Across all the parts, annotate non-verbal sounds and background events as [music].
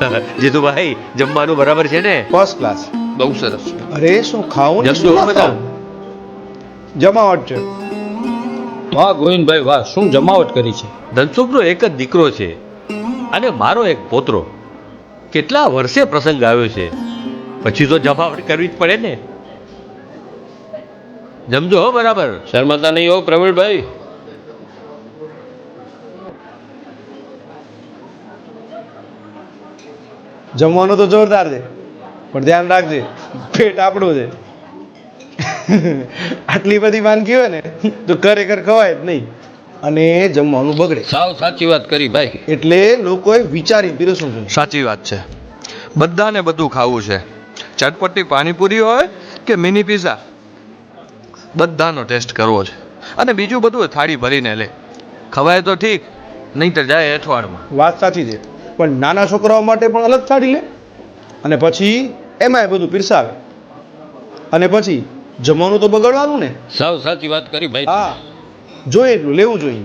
[laughs] જીતુભાઈ જમવાનું બરાબર છે ને? ફર્સ્ટ ક્લાસ બહુ સરસ. અરે શું ખાવું જમજો. જમાવટ છે. વાહ ગોવિંદભાઈ વાહ શું જમાવટ કરી છે? ધનસુખનો એક જ દીકરો છે અને મારો એક પોતરો. કેટલા વર્ષે પ્રસંગ આવ્યો છે? પછી તો જમાવટ કરવી જ પડે ને. જમજો હો બરાબર. શર્માતા નહીં હો પ્રવીણભાઈ. જમવાનું તો જોરદાર છે. પણ ધ્યાન રાખજે પેટ આપણું છે. આટલી બધી વાનગી હોય ને તો ખરેખર ખવાય જ નહીં. અને જમવાનું બગડે. સાવ સાચી વાત કરી ભાઈ. એટલે લોકોએ વિચારી પીરસવું જોઈએ. સાચી વાત છે. બધાને બધું ખાવું છે. ચટપટી પાણીપુરી હોય કે મિની પીઝા બધાનો ટેસ્ટ કરવો છે. અને બીજું બધું થાળી ભરીને લે. ખવાય તો ઠીક નહીં તો જાય અઠવાડમાં વાત સાચી છે. પણ નાના છોકરાઓ માટે પણ અલગ થાળી લે. અને પછી એમાંય બધું પીરસાવે. અને પછી જમવાનું તો બગડવાનું ને. સાવ સાચી વાત કરી ભાઈ. હા જોઈએ એટલું લેવું જોઈએ.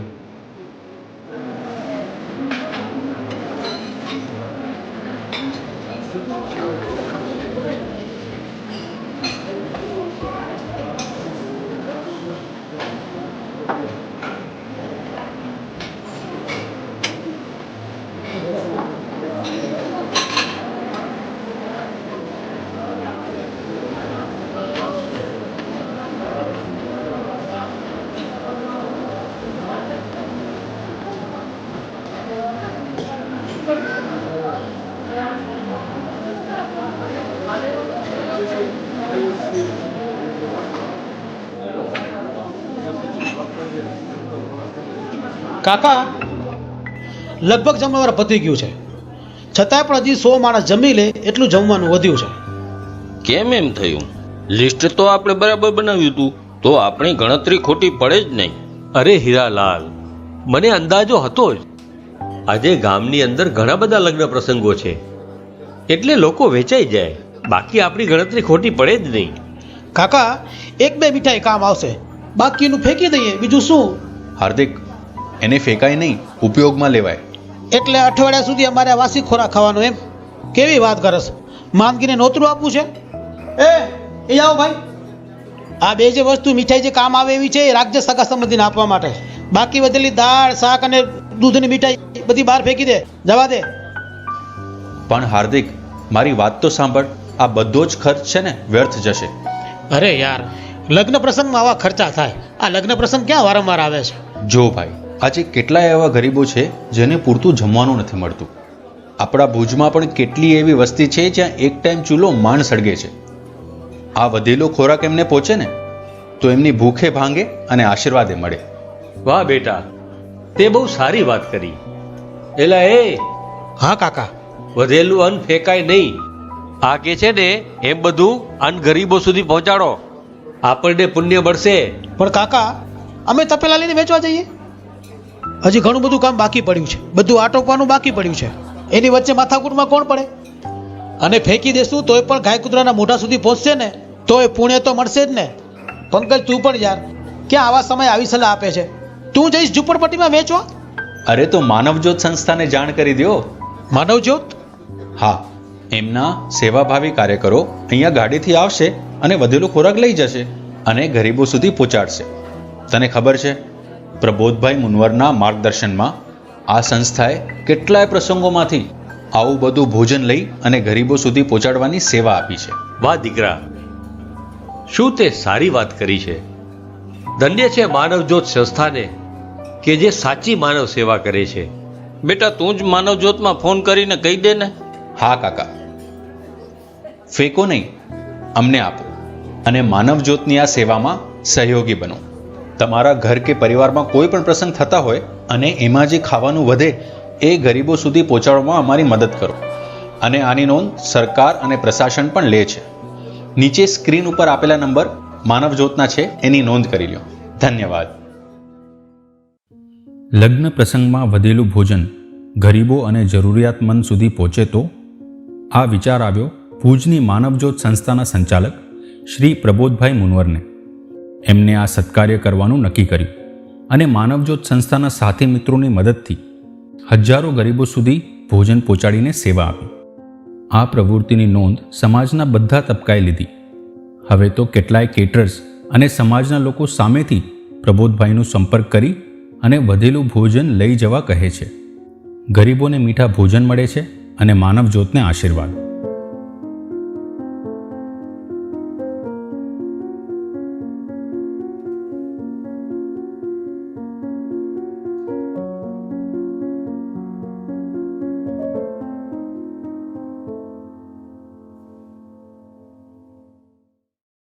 કાકા લગભગ જમણવાર પતી ગયું છે. છતાંય પણ હજી સો માણસ જમી લે એટલું જમવાનું વધ્યું છે. કેમ એમ થયું? લિસ્ટ તો આપણે બરાબર બનાવ્યું હતું તો આપણી ગણતરી ખોટી પડે જ નહીં. અરે હીરાલાલ મને અંદાજો હતો જ. આજે ગામની અંદર ઘણા બધા લગ્ન પ્રસંગો છે. એટલે લોકો વેચાઈ જાય. બાકી આપણી ગણતરી ખોટી પડે જ નહીં. કાકા એક બે મીઠાઈ કામ આવશે. બાકીનું ફેંકી દઈએ. બીજું શું? હાર્દિક એને ફેંકાય નહીં ઉપયોગમાં લેવાય. એટલે અઠવાડિયા સુધી અમારે આ વાસી ખોરાક ખાવાનો એમ. કેવી વાત કરસ? માંદગીને નોતરું આપવું છે? એ એ આવો ભાઈ. આ બે જે વસ્તુ મીઠાઈ જે કામ આવે એવી છે એ રાખજે સગા સંબંધીને આપવા માટે. બાકી વધેલી દાળ શાક અને દૂધની મીઠાઈ બધી બહાર ફેંકી દે. જવા દે. પણ હાર્દિક મારી વાત તો સાંભળ. આ બધો જ ખર્ચ છે ને વ્યર્થ જશે. અરે યાર લગ્ન પ્રસંગમાં આવા ખર્ચા થાય. આ લગ્ન પ્રસંગ ક્યાં વારંવાર આવે છે? જો ભાઈ આજે કેટલાય એવા ગરીબો છે જેને પૂરતું જમવાનું નથી મળતું. આપણા ભુજમાં પણ કેટલી એવી વસ્તી છે જ્યાં એક ટાઈમ ચૂલો માંડ સળગે છે. આ વધેલો ખોરાક એમને પહોંચે ને તો એમની ભૂખે ભાંગે અને આશીર્વાદે મળે. વાહ બેટા તે બહુ સારી વાત કરી. એલા એ! હા કાકા. વધેલું અન્ન ફેંકાય નહીં. આ કે છે ને એમ બધું અન્ન ગરીબો સુધી પહોંચાડો. આપણને પુણ્ય મળશે. પણ કાકા અમે તપેલા લઈને વેચવા જઈએ. હજી ઘણું બધું કામ બાકી પડ્યું છે. બધું આટોપવાનું બાકી પડ્યું છે. એની વચ્ચે માથાકૂટમાં કોણ પડે? અને ફેંકી દેશું તોય પણ ગાય કૂતરાના મોઢા સુધી પહોંચશે ને? તોય પુણ્ય તો મળશે જ ને? પંકજ તું પણ યાર ક્યાં આવા સમય આવી સલાહ આપે છે? તું જઈશ ઝુંપડપટ્ટીમાં વેચવા? અરે તો માનવજ્યોત સંસ્થાને જાણ કરી દો માનવજ્યોત? હા એમના સેવાભાવી કાર્યકરો અહીંયા ગાડીથી આવશે અને વધેલો ખોરાક લઈ જશે અને ગરીબો સુધી પહોંચાડશે. તને ખબર છે પ્રબોધભાઈ મુનવરના માર્ગદર્શનમાં આ સંસ્થાએ કેટલાય પ્રસંગોમાંથી આવું બધું ભોજન લઈ અને ગરીબો સુધી પહોંચાડવાની સેવા આપી છે. વાહ દીકરા શું તે સારી વાત કરી છે? ધન્ય છે માનવજ્યોત સંસ્થાને કે જે સાચી માનવ સેવા કરે છે. બેટા તું જ માનવજ્યોતમાં ફોન કરીને કહી દે ને. હા કાકા. ફેંકો નહીં અમને આપો અને માનવજ્યોતની આ સેવામાં સહયોગી બનો. તમારા ઘર કે પરિવારમાં કોઈ પણ પ્રસંગ થતા હોય અને એમાં જે ખાવાનું વધે, એ ગરીબો સુધી પહોંચાડવામાં અમારી મદદ કરો. અને આની નોંધ સરકાર અને પ્રશાસન પણ લે છે. નીચે સ્ક્રીન ઉપર આપેલા નંબર માનવજ્યોતના છે, એની નોંધ કરી લો. ધન્યવાદ. લગ્ન પ્રસંગમાં વધેલું ભોજન ગરીબો અને જરૂરિયાતમંદ સુધી પહોંચે તો? આ વિચાર આવ્યો ભુજની માનવજ્યોત સંસ્થાના સંચાલક શ્રી પ્રબોધભાઈ મુનવરને. એમને આ સત્કાર્ય કરવાનું નક્કી કર્યું અને માનવજ્યોત સંસ્થાના સાથી મિત્રોની મદદથી હજારો ગરીબો સુધી ભોજન પહોંચાડીને સેવા આપી. આ પ્રવૃત્તિની નોંધ સમાજના બધા તબકાએ લીધી. હવે તો કેટલાય કેટરર્સ અને સમાજના લોકો સામેથી પ્રબોધભાઈનો સંપર્ક કરી અને વધેલું ભોજન લઈ જવા કહે છે. ગરીબોને મીઠા ભોજન મળે છે અને માનવજ્યોતને આશીર્વાદ.